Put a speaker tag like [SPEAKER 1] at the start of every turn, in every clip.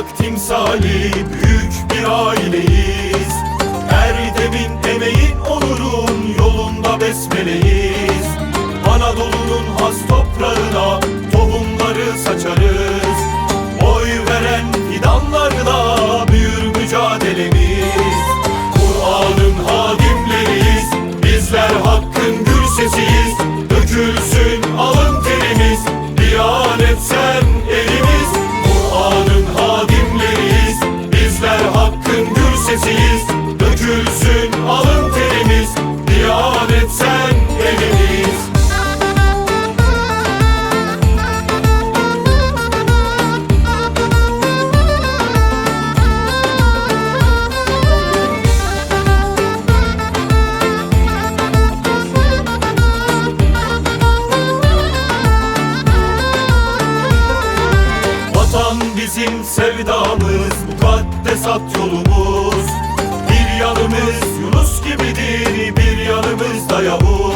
[SPEAKER 1] bayrak timsali büyük bir aileyiz. Erdem'in emeğin onurun yolunda besmeleyiz. Anadolu'nun has toprağına tohumları saçarız. bizim sevdamız Mukaddesat yolumuz. Bir yanımız Yunus gibidir Bir yanımız da Yavuz.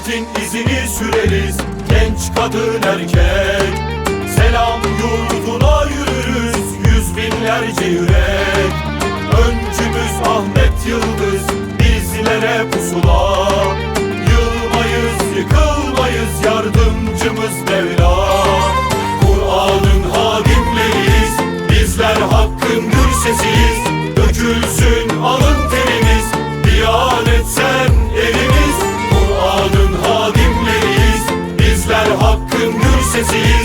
[SPEAKER 1] Hakikatin izini süreriz Genç kadın erkek. Selam yurduna yürürüz Yüz binlerce yürek. Öncümüz Ahmet Yıldız Bizlere pusula. Yılmayız yıkılmayız Yardımcımız Mevla. Kur'an'ın hadimleriyiz Bizler hakkın gür sesiyiz hakkın